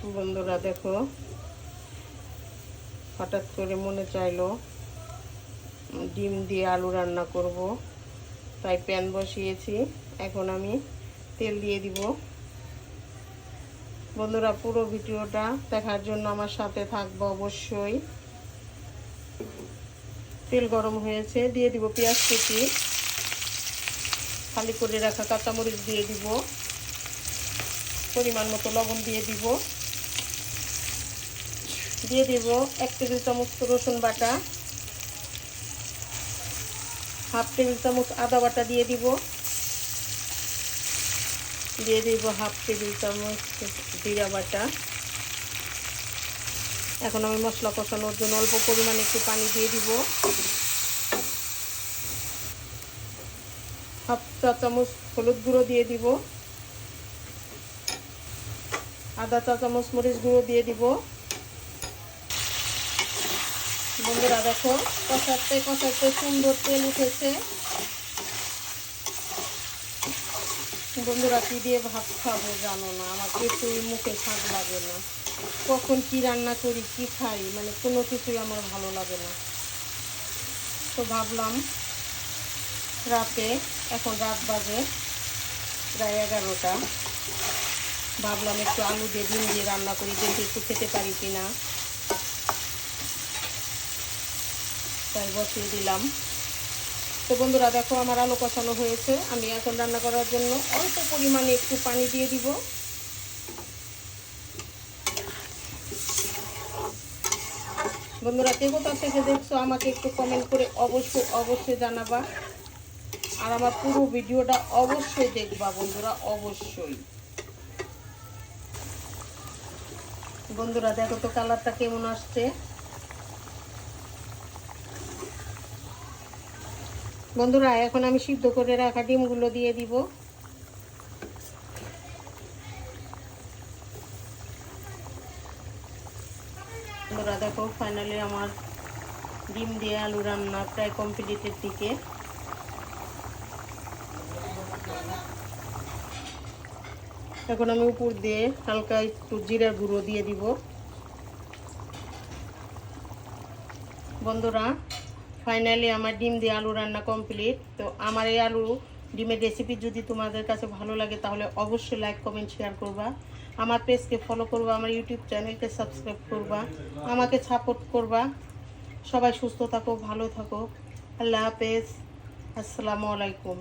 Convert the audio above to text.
বন্ধুরা দেখো, হঠাৎ করে মনে চাইলো, ডিম দিয়ে আলু রান্না করব। তাই প্যান বসিয়েছি, এখন আমি তেল দিয়ে দিব। বন্ধুরা, পুরো ভিডিওটা দেখার জন্য আমার সাথে থাকব অবশ্যই। তেল গরম হয়েছে, দিয়ে দিব পেঁয়াজ কুচি। খালি করে রাখা কাঁচামরিচ দিয়ে দিব। পরিমাণ মতো লবণ দিয়ে দিব। দিয়ে দিব এক টেবিল চামচ রসুন বাটা। হাফ টেবিল চামচ আদা বাটা দিয়ে দিব। দিয়ে দিব হাফ টেবিল চামচ জিরা বাটা। এখন আমি মশলা কষানোর জন্য অল্প পরিমাণে একটু পানি দিয়ে দিব। হাফ চা চামচ হলুদ গুঁড়ো দিয়ে দিব। আদা চা চামচ মরিচ গুঁড়ো দিয়ে দিব। বন্ধুরা দেখো, কষাতে কষাতে সুন্দর তেল উঠেছে। বন্ধুরা কি দিয়ে ভাত খাব জানো না, আমার কিছুই মুখে স্বাদ লাগে না। কখন কি রান্না করি, কি খাই মানে কোনো কিছুই আমার ভালো লাগে না। তো ভাবলাম রাতে, এখন রাত বাজে প্রায় এগারোটা। ভাবলাম একটু আলু দিয়ে ডিম দিয়ে রান্না করি, দেখি একটু খেতে পারি কি তাই বসিয়ে দিলাম। তো বন্ধুরা, দেখো আমার আলু কষানো হয়েছে। আমি এখন রান্না করার জন্য অল্প পরিমাণে একটু পানি দিয়ে দিব। বন্ধুরা কে কোথা থেকে দেখছ, আমাকে একটু কমেন্ট করে অবশ্যই অবশ্যই জানাবা। আর আমার পুরো ভিডিওটা অবশ্যই দেখবা বন্ধুরা, অবশ্যই। বন্ধুরা, দেখো তো কালারটা কেমন আসছে। বন্ধুরা, এখন আমি সিদ্ধ করে রাখা ডিমগুলো দিয়ে দিব। বন্ধুরা, দেখো ফাইনালি আমার ডিম দিয়ে আলু রান্না প্রায় কমপ্লিটের দিকে। এখন আমি উপর দিয়ে হালকা একটু জিরার গুঁড়ো দিয়ে দিব। বন্ধুরা ফাইনালি আমার ডিম দিয়ে আলু রান্না কমপ্লিট তো আমার এই আলু ডিমের রেসিপি যদি তোমাদের কাছে ভালো লাগে, তাহলে অবশ্যই লাইক কমেন্ট শেয়ার করবা। আমার পেজকে ফলো করবা, আমার ইউটিউব চ্যানেলকে সাবস্ক্রাইব করবা, আমাকে সাপোর্ট করবা। সবাই সুস্থ থাকো, ভালো থাকো। আল্লাহ হাফেজ। আসসালামু আলাইকুম।